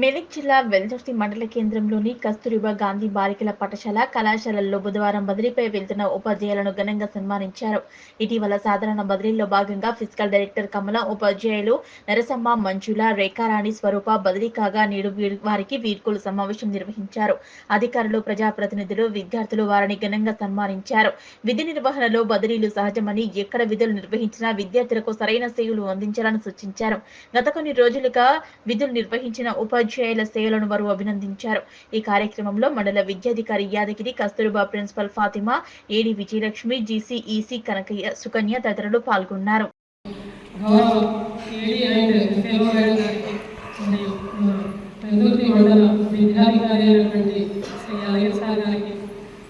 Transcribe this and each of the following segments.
మెదక్ జిల్లా వెల్దుర్తి మండల కేంద్రంలోని కస్తూరిబా గాంధీ బాలికల పాఠశాల కళాశాలల్లో బుధవారం బదిలీపై వెళ్తున్న ఉపాధ్యాయులను ఘనంగా సన్మానించారు. ఇటీవల సాధారణ బదిలీలో భాగంగా ఫిజికల్ డైరెక్టర్ కమల ఉపాధ్యాయులు నరసమ్మ మంజుల రేఖారాణి స్వరూప బదిలీ కాగా నేడు వారికి వీడ్కోలు సమావేశం నిర్వహించారు. అధికారులు ప్రజాప్రతినిధులు విద్యార్థులు వారిని ఘనంగా సన్మానించారు. విధి నిర్వహణలో బదిలీలు సహజమని ఎక్కడ విధులు నిర్వహించినా విద్యార్థులకు సరైన సేవలు అందించాలని సూచించారు. గత కొన్ని రోజులుగా విధులు నిర్వహించిన ఉపాధ్యాయులు ఉపాధ్యాయుల సేవలను వారు అభినందించారు. ఈ కార్యక్రమంలో మండల విద్యాధికారి Yadagiri Kasturba principal Fatima AD Vijayalakshmi GCEC Kanakaiah Sukanya తదితరులు పాల్గొన్నారు.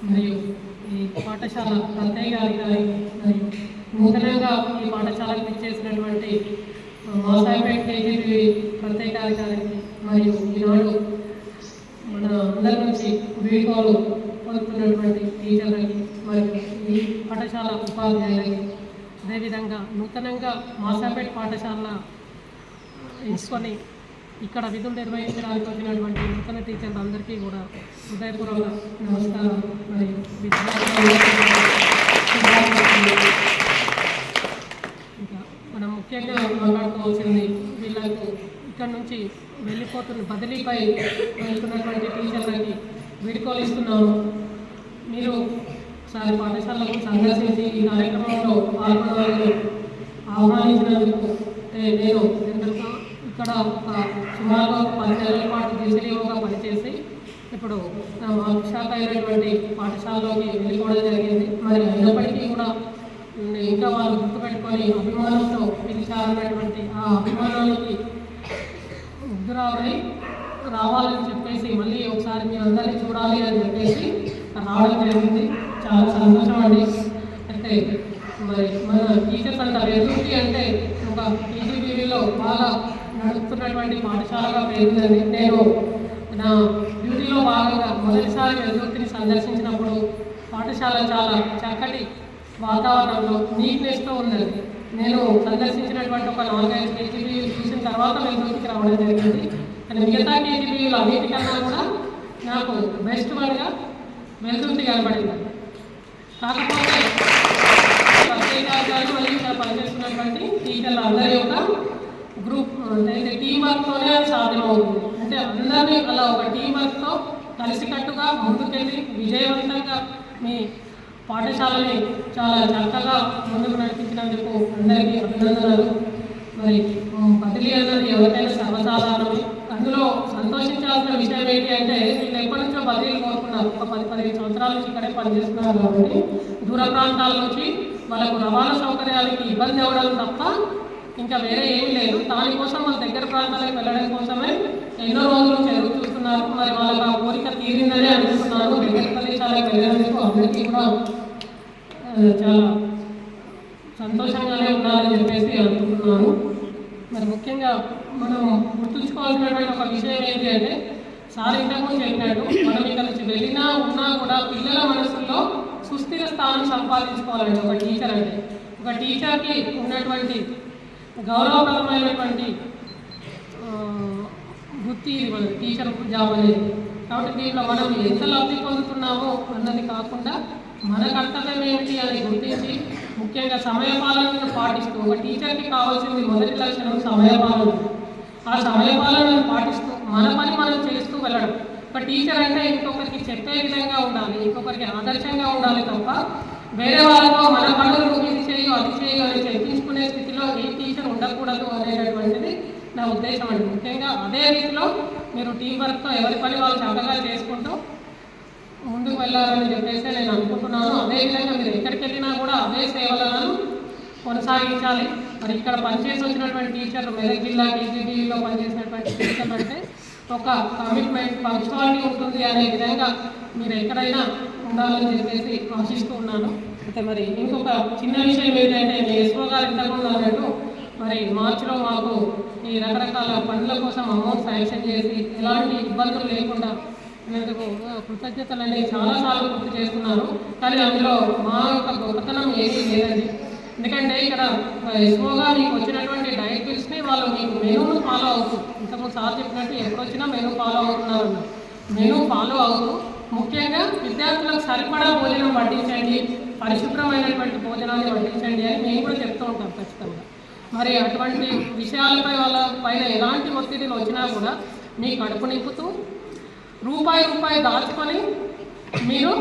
మరియు ఈ పాఠశాల ప్రత్యేకాధికారి గారికి మరియు నూతనంగా ఈ పాఠశాలకు ఇచ్చేసినటువంటి మాసాయిపేట కేజీబీ ప్రత్యేక అధికారికి మరియు ఈనాడు మన అందరి నుంచి వీడ్కోలు పొందుతున్నటువంటి టీచర్లకి మరియు ఈ పాఠశాల ఉపాధ్యాయులకి అదేవిధంగా నూతనంగా మాసాపేట పాఠశాల ఎంచుకొని ఇక్కడ విధులు నిర్వహించడానికి వచ్చినటువంటి నూతన టీచర్లు అందరికీ కూడా హృదయపూర్వక నమస్కారం మరియు ఇంకా మనం ముఖ్యంగా మాట్లాడుకోవాల్సింది వీళ్ళకు ఇక్కడ నుంచి వెళ్ళిపోతున్న బదిలీపై వెళ్తున్నటువంటి టీచర్లకి వీడుకోలు ఇస్తున్నాము మీరు సార్ పాఠశాలకు సందర్శించి ఈ కార్యక్రమంలో పాల్గొనాలని ఆహ్వానించినందుకు నేను ఎందుకు ఇక్కడ ఒక సుమారుగా పది నెలల పాటు డిసిడిఓగా పనిచేసి ఇప్పుడు నా శాఖ అయినటువంటి పాఠశాలలోకి వెళ్ళిపోవడం జరిగింది. మరి అయినప్పటికీ కూడా ఇంకా వారు గుర్తుపెట్టుకొని అభిమానంతో పిలిచాలన్నటువంటి ఆ అభిమానానికి ముగ్గురావై రావాలని చెప్పేసి మళ్ళీ ఒకసారి మీ అందరినీ చూడాలి అని చెప్పేసి రావడం జరిగింది. చాలా సంతోషం అండి. అంటే మరి మన టీచర్స్ అంటారు ఎదుటి అంటే ఒక టీజీబీవీలో బాగా నడుపుతున్నటువంటి పాఠశాలగా పేరుందండి నేను నా డ్యూటీలో భాగంగా మొదటిసారి ఎదుర్తిని సందర్శించినప్పుడు పాఠశాల చాలా చక్కటి వాతావరణంలో నీట్నెస్తో ఉందండి నేను సందర్శించినటువంటి ఒక నాలుగైదు కేజీబీలు చూసిన తర్వాత వెలుగురికి రావడం జరిగింది. కానీ మిగతా కేజీబీలు అన్నిటికన్నా కూడా నాకు బెస్ట్ వన్గా వెలుగురికి కనబడింది కాకపోతే ప్రత్యేకాధికారులు మరియు ఇక్కడ పనిచేస్తున్నటువంటి టీచర్లు అందరి యొక్క గ్రూప్ అంటే టీం వర్క్తోనే అది సాధ్యమవుతుంది. అంటే అందరినీ అలా ఒక టీం వర్క్తో కలిసికట్టుగా ముందుకెళ్ళి విజయవంతంగా మీ పాఠశాలని చాలా చక్కగా ముందుకు నడిపించినందుకు అందరికీ అభినందనలు. మరి బదిలీ అన్నది ఎవరికైనా సర్వసాధారణమే. అందులో సంతోషించాల్సిన విషయం ఏంటి అంటే వీళ్ళు ఎప్పటి నుంచో బదిలీలు కోరుకున్నారు ఒక పది పదిహేను సంవత్సరాల నుంచి ఇక్కడే పనిచేస్తున్నారు కాబట్టి దూర ప్రాంతాల నుంచి వాళ్ళకు రవాణా సౌకర్యాలకి ఇబ్బంది అవ్వడం తప్ప ఇంకా వేరే ఏమీ లేదు. దానికోసం వాళ్ళ దగ్గర ప్రాంతాలకు వెళ్ళడం కోసమే ఎన్నో రోజులు చెరువు చూస్తున్నారు. మరి వాళ్ళకి ఆ కోరిక తీరిందని అనుకుంటున్నారు. దగ్గర ప్రదేశాలకు వెళ్ళినందుకు అందరికీ కూడా చాలా సంతోషంగానే ఉన్నారని చెప్పేసి అనుకుంటున్నాను. మరి ముఖ్యంగా మనం గుర్తుంచుకోవాల్సినటువంటి ఒక విషయం ఏంటి అంటే సార్ ఇంతకుముందు చెప్పాడు మనం ఇక్కడ నుంచి వెళ్ళినా ఉన్నా కూడా పిల్లల మనసుల్లో సుస్థిర స్థానం సంపాదించుకోవాలండి ఒక టీచర్ అంటే. ఒక టీచర్కి ఉన్నటువంటి గౌరవప్రదమైనటువంటి వృత్తి టీచర్ జాబ్ అనేది. కాబట్టి దీంట్లో మనం ఎంత లబ్ధి పొందుతున్నామో అన్నది కాకుండా మన కర్తవ్యం ఏమిటి అని గుర్తించి ముఖ్యంగా సమయపాలనను పాటిస్తూ ఒక టీచర్కి కావాల్సింది మొదటి లక్షణం సమయపాలన. ఆ సమయపాలనను పాటిస్తూ మన పని మనం చేస్తూ వెళ్ళడం. ఒక టీచర్ అంటే ఇంకొకరికి చెప్పే విధంగా ఉండాలి ఇంకొకరికి ఆదర్శంగా ఉండాలి తప్ప వేరే వాళ్ళతో మన పనులు ఇది చేయు అది చేయు అని చెప్పించుకునే స్థితిలో ఏ టీచర్ ఉండకూడదు అనేటటువంటిది నా ఉద్దేశం అండి. ముఖ్యంగా అదే రీతిలో మీరు టీం వర్క్తో ఎవరి పని వాళ్ళు చక్కగా చేసుకుంటూ ముందుకు వెళ్ళాలని చెప్పేసి నేను అనుకుంటున్నాను. అదేవిధంగా మీరు ఎక్కడికి వెళ్ళినా కూడా అదే సేవలను కొనసాగించాలి. మరి ఇక్కడ పనిచేసి వచ్చినటువంటి టీచర్లు మెదక్ జిల్లా టీజీబీలో పనిచేసినటువంటి టీచర్లు అంటే ఒక కమిట్మెంట్ పంక్చువాలిటీ ఉంటుంది అనే విధంగా మీరు ఎక్కడైనా ఉండాలని చెప్పేసి ఆశిస్తూ ఉన్నాను. అయితే మరి ఇంకొక చిన్న విషయం ఏంటంటే మీ ఎస్ఓ గారు ఇంతకుముందు అన్నట్టు మరి మార్చిలో మాకు ఈ రకరకాల పనుల కోసం అమౌంట్ శాంక్షన్ చేసి ఎలాంటి ఇబ్బందులు లేకుండా అందుకు కృతజ్ఞతలు అనేవి చాలాసార్లు గుర్తు చేస్తున్నారు కానీ అందులో మా యొక్క గొప్పతనం ఏమీ లేదండి. ఎందుకంటే ఇక్కడ ఎక్కువగా మీకు వచ్చినటువంటి డైట్ వాళ్ళు మీకు మెనూను ఫాలో అవుతూ ఇంతకుముందు సార్ చెప్పినట్టు ఎప్పుడు వచ్చినా మెనూ ఫాలో అవుతున్నారు. మెనూ ఫాలో అవుతూ ముఖ్యంగా విద్యార్థులకు సరిపడా భోజనం వడ్డించండి పరిశుభ్రమైనటువంటి భోజనాన్ని వడ్డించండి అని మేము కూడా చెప్తూ ఉంటాం ఖచ్చితంగా. మరి అటువంటి విషయాలపై వాళ్ళ పైన ఎలాంటి ఒత్తిడిలు వచ్చినా కూడా మీ కడుపు నింపుతూ రూపాయి రూపాయి దాచుకొని మీరు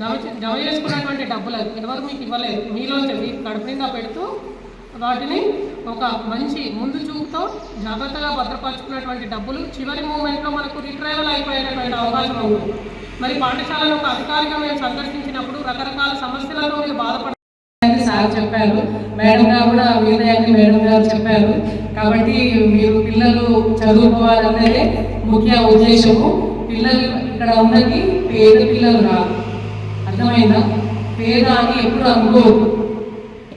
జమ జమ చేసుకున్నటువంటి డబ్బులు ఎవరు మీకు ఇవ్వలేదు. మీలో మీ కడుపు నిండా పెడుతూ వాటిని ఒక మంచి ముందు చూపుతో జాగ్రత్తగా భద్రపరచుకున్నటువంటి డబ్బులు చివరి మూమెంట్లో మనకు రిట్రైవల్ అయిపోయేటటువంటి అవకాశం ఉంది. మరి పాఠశాలను ఒక అధికారిగా మేము సందర్శించినప్పుడు రకరకాల సమస్యలతో మీరు బాధపడ సార్ చెప్పారు. మేడం గారు కూడా వీరయ్యని మేడం గారు చెప్పారు. కాబట్టి మీరు పిల్లలు చదువుకోవాలన్నదే ముఖ్య ఉద్దేశము. పిల్లలు ఇక్కడ ఉన్నది పేద పిల్లలు రాదు అర్థమైందా? పేద అని ఎప్పుడు అనుకోదు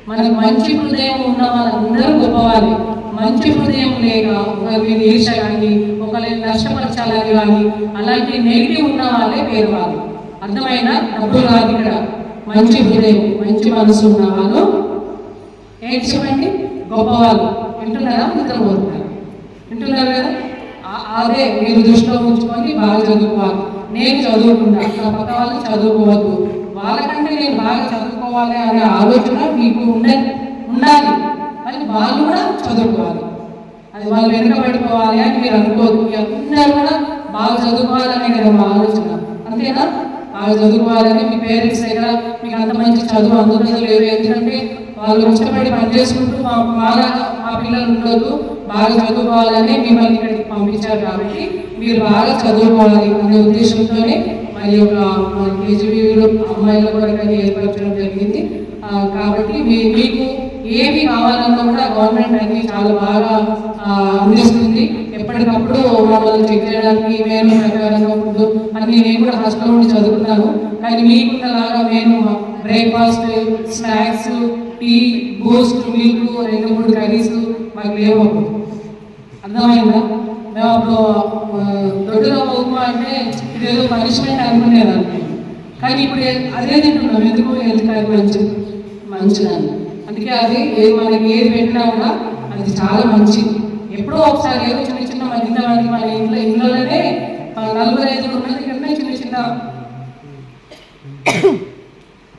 మనకు మంచి హృదయం ఉన్న వాళ్ళందరూ గొప్పవాలి మంచి హృదయం లేక ఒకరి ఈర్ష కానీ ఒకరిని నష్టపరచాలని కానీ అలాంటి నెగిటివ్ ఉన్న వాళ్ళే పేదవాళ్ళు. అర్థమైనా డబ్బు కాదు ఇక్కడ. మంచి హృదయం మంచి మనసు ఉన్న వాళ్ళు. ఏంటి చెప్పండి? గొప్పవాళ్ళు. వింటున్నారా? నిద్రపోతున్నారు వింటున్నారు కదా? అదే మీరు దృష్టిలో ఉంచుకొని బాగా చదువుకోవాలి. నేను చదువుకుంటా నా పక్క వాళ్ళు చదువుకోవద్దు. వాళ్ళకంటే నేను బాగా చదువుకోవాలి అనే ఆలోచన మీకు ఉండ ఉండాలి. అని వాళ్ళు కూడా చదువుకోవాలి. అది వాళ్ళు వెనుకబడిపోవాలి అని మీరు అనుకోవద్దు. అందరూ కూడా బాగా చదువుకోవాలనే కదా మా ఆలోచన. అంతేనా? బాగా చదువుకోవాలని మీ పేరెంట్స్ అయినా మీకు అంత మంచి చదువు అందుతుంది లేదు. ఎందుకంటే వాళ్ళు ఇష్టపడి పని చేసుకుంటూ మా మా పిల్లలు ఉండొద్దు. బాగా చదువుకోవాలని మిమ్మల్ని ఇక్కడికి పంపించారు కాబట్టి మీరు బాగా చదువుకోవాలి అనే ఉద్దేశంతోనే మరి ఒక కేజీబీలో అమ్మాయిల కొరకని ఏర్పరచడం జరిగింది. కాబట్టి మీ- మీకు ఏమి కావాలన్నా కూడా గవర్నమెంట్ అన్ని చాలా బాగా అందిస్తుంది. ఎప్పటికప్పుడు మమ్మల్ని చెక్ చేయడానికి మేము ప్రకారంగా ఫుడ్ అన్ని నేను కూడా హాస్టల్లో ఉండి చదువుకున్నాను. కానీ మీకున్నలాగా మేము breakfast snacks tea boost milk రెండు మూడు కర్రీస్ మాకు లేవు అర్థమైందా? మేము అప్పుడు ఆ, దొడ్డుగా అంటే ఇదేదో పనిష్మెంట్ అనుకునేదాన్ని. కానీ ఇప్పుడు అదే తింటున్నాం. ఎందుకు ఎందుకు అది మంచిది మంచిదని. అందుకే అది ఏది మనకి ఏది పెట్టినా కూడా అది చాలా మంచిది ఎప్పుడో ఒకసారి ఏదో చిన్న చిన్న మంచితనానికి మన ఇంట్లో ఇంట్లోనే మన నలుగురు ఐదుగురు ఉన్నది కన్నా చిన్న చిన్న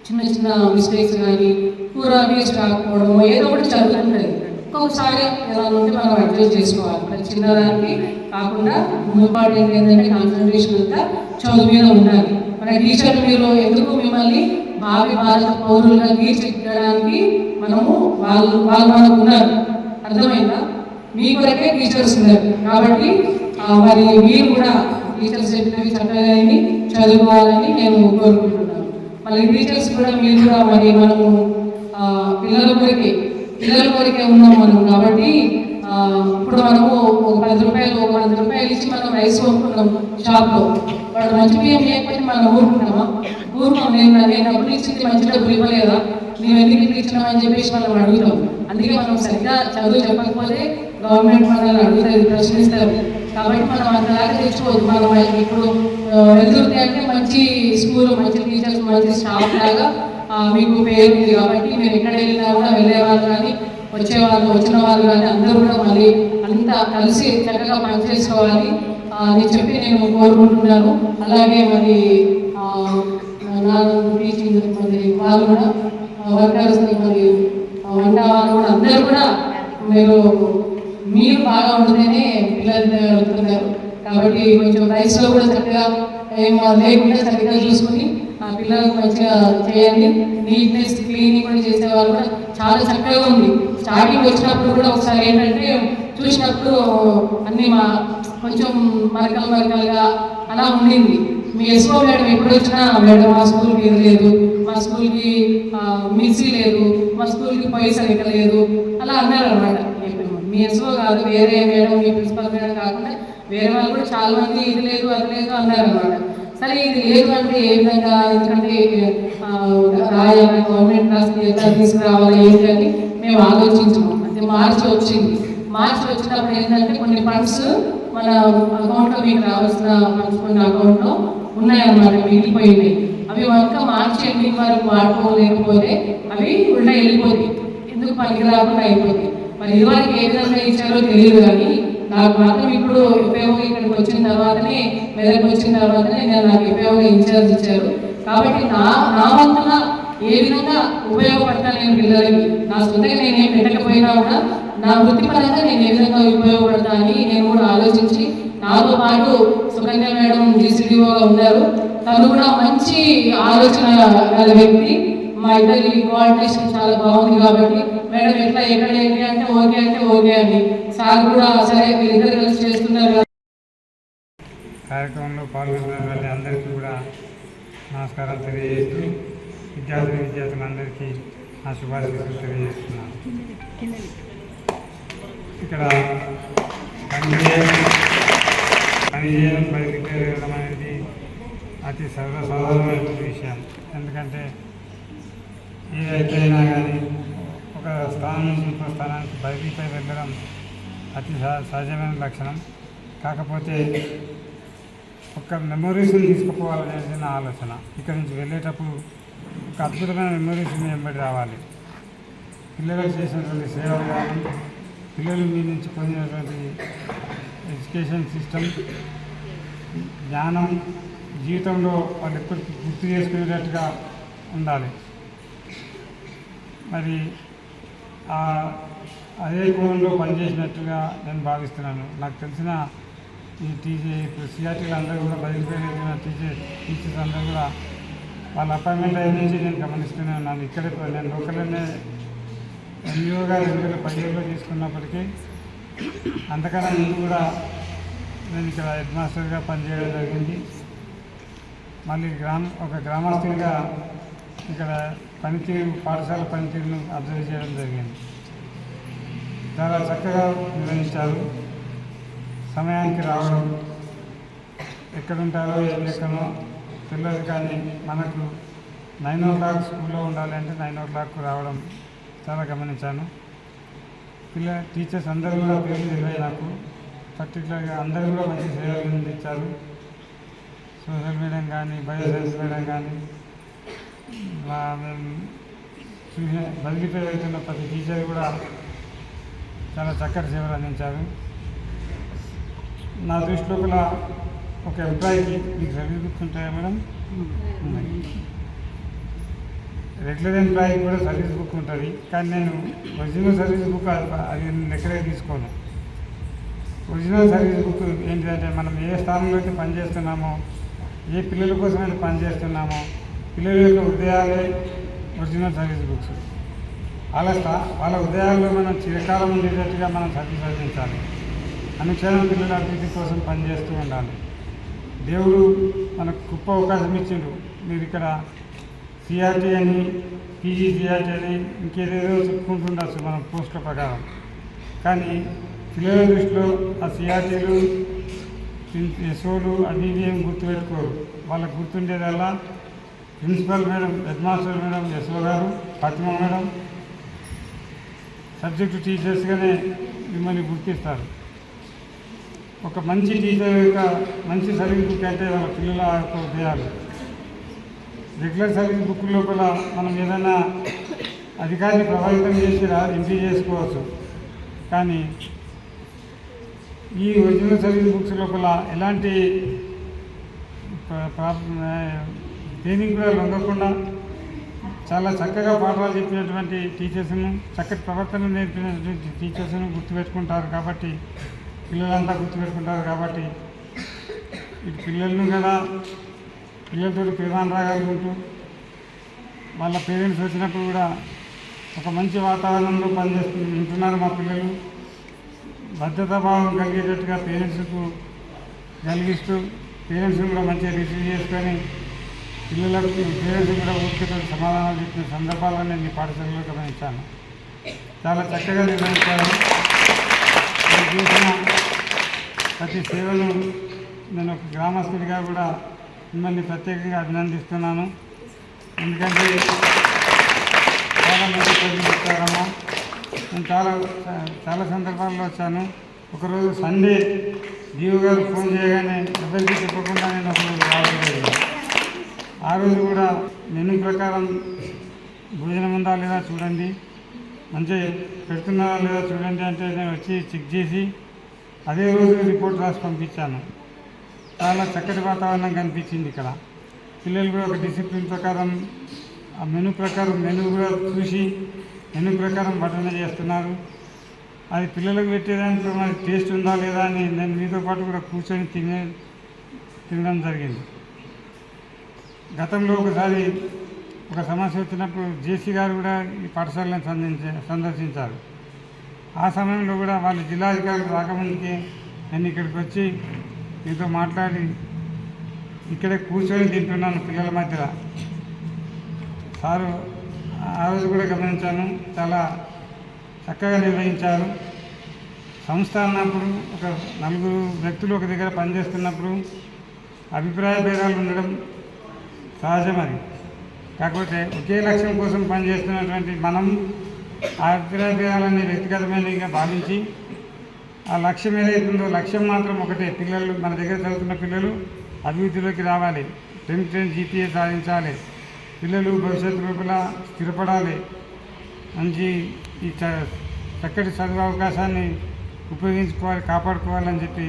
చిన్న చిన్న మిస్టేక్స్ కానీ కూర వేస్ట్ కాకపోవడం ఏదో ఒకటి జరుగుతుంటుంది. ఒక్కొక్కసారి ఎలా ఉంటే మనం అడ్జస్ట్ చేసుకోవాలి. మరి చిన్నదానికి కాకుండా ఇంపార్టెంట్ ఏంటంటే కాన్సన్ట్రేషన్ అంతా చదువు మీద ఉండాలి. మన టీచర్ మీరు ఎందుకు మిమ్మల్ని భావి భారత పౌరులుగా తీర్చిదిద్దడానికి మనము వాళ్ళు వాళ్ళు మనకు ఉన్నారు. అర్థమైందా? మీ కొరకే టీచర్స్ ఉన్నారు. కాబట్టి మరి మీరు కూడా టీచర్స్ చెప్పినవి చక్కగా చదువుకోవాలని నేను కోరుకుంటున్నాను. మళ్ళీ టీచర్స్ కూడా మీరు కూడా మరి మనము పిల్లల పిల్లల కోరికే ఉన్నాం మనం. కాబట్టి ఇప్పుడు మనము ఒక పది రూపాయలు ఒక వంద రూపాయలు ఇచ్చి మనం రైస్ కొనుక్కున్నాం షాప్లో. వాడు మంచి బియ్యం లేకపోతే మనం ఊరుకుంటామా? ఊరుకోం. నేను నేను డబ్బులు ఇచ్చింది మంచి డబ్బులు ఇవ్వలేదా? నువ్వు ఎందుకు ఇట్లా ఇచ్చినావు అని చెప్పేసి మనం అడుగుతాం. అందుకే మనం సరిగ్గా చదువు చెప్పకపోతే గవర్నమెంట్ మనల్ని అడుగుతుంది ప్రశ్నిస్తారు. కాబట్టి మనం అంతలాగా తెచ్చుకోవద్దు. మనం ఇప్పుడు వెళ్తుంది అంటే మంచి స్కూల్ మంచి టీచర్స్ మంచి స్టాఫ్ లాగా మీకు పేరు ఉంది కాబట్టి మీరు ఎక్కడ వెళ్ళినా కూడా వెళ్ళే వచ్చేవాళ్ళు వచ్చే వాళ్ళు వచ్చిన వాళ్ళు కానీ అందరూ కూడా మళ్ళీ అంతా కలిసి చక్కగా పనిచేసుకోవాలి అని చెప్పి నేను కోరుకుంటున్నాను. అలాగే మరి నా టీచింగ్ మరి వాళ్ళు కూడా వర్కర్స్ మరి వంట వాళ్ళు కూడా అందరూ కూడా మీరు మీరు బాగా ఉంటేనే పిల్లలు వెళ్తున్నారు కాబట్టి కొంచెం రైస్లో కూడా చక్కగా ఏం లేకుండా చక్కగా చూసుకుని పిల్లలకు మంచిగా చేయండి. నీట్నెస్ క్లీనింగ్ కూడా చేసేవాళ్ళు కూడా చాలా చక్కగా ఉంది. స్టార్టింగ్ వచ్చినప్పుడు కూడా ఒకసారి ఏంటంటే చూసినప్పుడు అన్ని మా కొంచెం మరకలు మరకలుగా అలా ఉండింది. మీ ఎస్ఓ మేడం ఎప్పుడు వచ్చినా మేడం మా స్కూల్కి ఇది లేదు. మా స్కూల్కి మిర్చి లేదు. మా స్కూల్కి పైసలు ఇక లేదు. అలా అన్నారు అనమాట మీ ఎస్ఓ కాదు వేరే మేడం మీ ప్రిన్సిపల్ మేడం కాకుండా వేరే వాళ్ళు కూడా చాలా మంది ఇది లేదు అది లేదు అన్నారు అనమాట సరే ఇది ఏమంటే ఏ విధంగా ఎందుకంటే రాయాలి గవర్నమెంట్ క్లాస్ ఎట్లా తీసుకురావాలి ఏంటి అని మేము ఆలోచించాము అంటే మార్చి వచ్చింది. మార్చి వచ్చినప్పుడు ఏంటంటే కొన్ని ఫండ్స్ మన అకౌంట్లో మీకు రావాల్సిన ఫండ్స్ కొన్ని అకౌంట్లో ఉన్నాయన్నమాట మిగిలిపోయినాయి అవి వంక మార్చి ఎండింగ్ వరకు వాడుకోలేకపోతే అవి ఉల్టా వెళ్ళిపోతాయి. ఎందుకు పనికి రాకుండా అయిపోయింది మరి ఇదివరకు ఏ విధంగా ఇచ్చారో తెలియదు కానీ నాకు మాత్రం ఇప్పుడు ఉపయోగం ఇక్కడికి వచ్చిన తర్వాతనే మెదక్ వచ్చిన తర్వాతనే నేను నాకు ఉపయోగం ఇన్ఛార్జ్ ఇచ్చారు. కాబట్టి నా నా వంతుగా ఏ విధంగా ఉపయోగపడతాను నేను పిల్లలకి? నా సొంతగా నేనేం పెట్టకపోయినా కూడా నా వృత్తిపరంగా నేను ఏ విధంగా ఉపయోగపడతా అని నేను కూడా ఆలోచించి నాతో పాటు సుకన్య మేడం జీసీడీఓగా ఉన్నారు. తను కూడా మంచి ఆలోచన గల వ్యక్తి. మా ఇద్దరి కోఆర్డినేషన్ చాలా బాగుంది కాబట్టి మేడం ఎట్లా ఎక్కడ ఏంటి అంటే ఓకే అంటే ఓకే అండి. సార్ కూడా సరే వీళ్ళిద్దరు కలిసి చేస్తున్నారు కార్యక్రమంలో పాల్గొన్న వాళ్ళ అందరికీ కూడా నమస్కారం తెలియజేస్తూ విద్యార్థులు విద్యార్థులందరికీ నా శుభాశీస్సులు తెలియజేస్తున్నాను. ఇక్కడ పనిచేయడం పనిచేయడం బయటికి వెళ్ళడం అనేది అతి సర్వసాధారణమైన విషయం. ఎందుకంటే ఏదైతే అయినా కానీ ఒక స్థానం నుంచి ఇంకో స్థానానికి బదిలీపై వెళ్ళడం అతి సహ- సహజమైన లక్షణం. కాకపోతే ఒక మెమొరీస్ని తీసుకుపోవాలనేది నా ఆలోచన. ఇక్కడ నుంచి వెళ్ళేటప్పుడు ఒక అద్భుతమైన మెమొరీస్ వెంబడి రావాలి. పిల్లలకు చేసినటువంటి సేవలు కానీ పిల్లలు మీ నుంచి పొందినటువంటి ఎడ్యుకేషన్ సిస్టమ్ జ్ఞానం జీవితంలో వాళ్ళు ఎప్పటికీ గుర్తు చేసుకునేటట్టుగా ఉండాలి. మరి ఆ- అదే కోణంలో పనిచేసినట్టుగా నేను భావిస్తున్నాను. నాకు తెలిసిన ఈ టీచర్ ఇప్పుడు సిఆర్టీలు అందరూ కూడా బదిలిపోయిన టీచర్ టీచర్స్ అందరూ కూడా వాళ్ళ అపాయింట్మెంట్ అయిన నుంచి నేను గమనిస్తూనే ఉన్నాను. ఇక్కడే నేను లోకల్లోనే ఎన్జిఓగా రెండు వేల పదిహేడులో తీసుకున్నప్పటికీ అంతకన్నా ముందు కూడా నేను ఇక్కడ హెడ్ మాస్టర్గా పనిచేయడం జరిగింది. మళ్ళీ గ్రామ ఒక గ్రామస్తునిగా ఇక్కడ పనితీరు పాఠశాల పనితీరును అబ్జర్వ్ చేయడం జరిగింది. చాలా చక్కగా నిర్వహించారు. సమయానికి రావడం ఎక్కడుంటారో ఏం లెక్కనో తెలియదు కానీ మనకు నైన్ ఓ క్లాక్ స్కూల్లో ఉండాలి అంటే నైన్ ఓ క్లాక్ రావడం చాలా గమనించాను. పిల్ల టీచర్స్ అందరూ కూడా పేరు తెలివాయి నాకు. పర్టికులర్గా అందరూ కూడా మంచి సేవలు అందించారు. సోషల్ మీడియం కానీ బయోసైన్స్ మీడియం కానీ మా మేము చూసిన బదిలీపై వెళ్తున్న ప్రతి టీచర్ కూడా చాలా చక్కటి సేవలు అందించారు. నా దృష్టిలో కూడా ఒక ఎంప్లాయీకి మీకు సర్వీస్ బుక్స్ ఉంటాయా మేడం. రెగ్యులర్ ఎంప్లాయీ కూడా సర్వీస్ బుక్ ఉంటుంది. కానీ నేను ఒరిజినల్ సర్వీస్ బుక్ అది నేను ఎక్కడే తీసుకోను. ఒరిజినల్ సర్వీస్ బుక్ ఏంటంటే మనం ఏ స్థానంలో అయితే పనిచేస్తున్నామో ఏ పిల్లల కోసం పనిచేస్తున్నామో పిల్లల యొక్క ఉదయాలే ఒరిజినల్ సర్వీస్ బుక్స్. వాళ్ళ వాళ్ళ ఉదయాల్లో మనం చిరకాలం ఉండేటట్టుగా మనం సర్వీస్ అందించాలి. అనుక్షణం పిల్లల అభివృద్ధి కోసం పనిచేస్తూ ఉండాలి. దేవుడు మనకు గొప్ప అవకాశం ఇచ్చిండు. మీరు ఇక్కడ సిఆర్టీ అని పీజీ సిఆర్టీ అని ఇంకేదేదో చెప్పుకుంటుండొచ్చు మన పోస్టుల ప్రకారం. కానీ పిల్లల దృష్టిలో ఆ సిఆర్టీలు ఎస్ఓలు అవి ఇవి ఏం గుర్తుపెట్టుకోరు. వాళ్ళకు గుర్తుండేదల్లా principal madam head master madam Yasho garu Fatima madam subject టీచర్స్గానే మిమ్మల్ని గుర్తిస్తారు. ఒక మంచి టీచర్ యొక్క మంచి సర్వీస్ బుక్ అంటే వాళ్ళ పిల్లల యొక్క ఉదయాలు. రెగ్యులర్ సర్వీస్ బుక్ లోపల మనం ఏదైనా అధికారిని ప్రభావితం చేసి రా ఎంపీ చేసుకోవచ్చు. కానీ ఈ ఒరిజినల్ సర్వీస్ బుక్స్ లోపల ఎలాంటి దేనికి కూడా లొంగకుండా చాలా చక్కగా పాఠాలు చెప్పినటువంటి టీచర్స్ను చక్కటి ప్రవర్తన నేర్పినటువంటి టీచర్స్ను గుర్తుపెట్టుకుంటారు కాబట్టి పిల్లలంతా గుర్తుపెట్టుకుంటారు కాబట్టి ఇటు పిల్లలను కూడా పిల్లలతో ప్రేమానురాగాలుంటూ వాళ్ళ పేరెంట్స్ వచ్చినప్పుడు కూడా ఒక మంచి వాతావరణంలో పనిచేస్తూ ఉంటున్నారు మా పిల్లలు. భద్రతా భావం కలిగేటట్టుగా పేరెంట్స్కు కలిగిస్తూ పేరెంట్స్ని కూడా మంచిగా రిసీవ్ చేసుకొని పిల్లలకు పేరెంట్స్ కూడా ఊరికే సమాధానాలు చెప్పిన సందర్భాలను నేను ఈ పాఠశాలలో గమనించాను. చాలా చక్కగా నిర్వహించాను నేను చేసిన ప్రతి సేవలు నేను ఒక గ్రామస్తుడిగా కూడా మిమ్మల్ని ప్రత్యేకంగా అభినందిస్తున్నాను. ఎందుకంటే చాలా మంది ప్రజలు నేను చాలా చాలా సందర్భాల్లో వచ్చాను. ఒకరోజు సండే జీవో గారు ఫోన్ చేయగానే ఎవరికి చెప్పకుండా నేను ఆ రోజు కూడా మెనూ ప్రకారం భోజనం ఉందా లేదా చూడండి. మంచిగా పెడుతున్నారా లేదా చూడండి అంటే నేను వచ్చి చెక్ చేసి అదే రోజు రిపోర్ట్ రాసి పంపించాను. చాలా చక్కటి వాతావరణం కనిపించింది ఇక్కడ. పిల్లలు కూడా ఒక డిసిప్లిన్ ప్రకారం ఆ మెనూ ప్రకారం మెనూ కూడా చూసి మెనూ ప్రకారం పఠన చేస్తున్నారు. అది పిల్లలకు పెట్టేదానికి మనకి టేస్ట్ ఉందా లేదా అని నేను మీతో పాటు కూడా కూర్చొని తినే తినడం జరిగింది. గతంలో ఒకసారి ఒక సమస్య వచ్చినప్పుడు జేసీ గారు కూడా ఈ పాఠశాలను సంధించ సందర్శించారు. ఆ సమయంలో కూడా వాళ్ళు జిల్లాధికారులు రాకముందుకే నేను ఇక్కడికి వచ్చి మీతో మాట్లాడి ఇక్కడే కూర్చొని తింటున్నాను పిల్లల మధ్యలో. సారు ఆ రోజు కూడా గమనించాను చాలా చక్కగా నిర్వహించారు. సంస్థ అన్నప్పుడు ఒక నలుగురు వ్యక్తులు ఒక దగ్గర పనిచేస్తున్నప్పుడు అభిప్రాయ భేదాలు ఉండడం సహజం అది కాకపోతే ఒకే లక్ష్యం కోసం పనిచేస్తున్నటువంటి మనం ఆ అభిప్రాయ వ్యక్తిగతమైనవిగా భావించి ఆ లక్ష్యం ఏదైతుందో లక్ష్యం మాత్రం ఒకటే పిల్లలు మన దగ్గర చదువుతున్న పిల్లలు అభివృద్ధిలోకి రావాలి. టెన్ టెన్ జీపీఏ సాధించాలి. పిల్లలు భవిష్యత్తు లోపల స్థిరపడాలి. మంచి ఈ చ చక్కటి చదువు అవకాశాన్ని ఉపయోగించుకోవాలి కాపాడుకోవాలని చెప్పి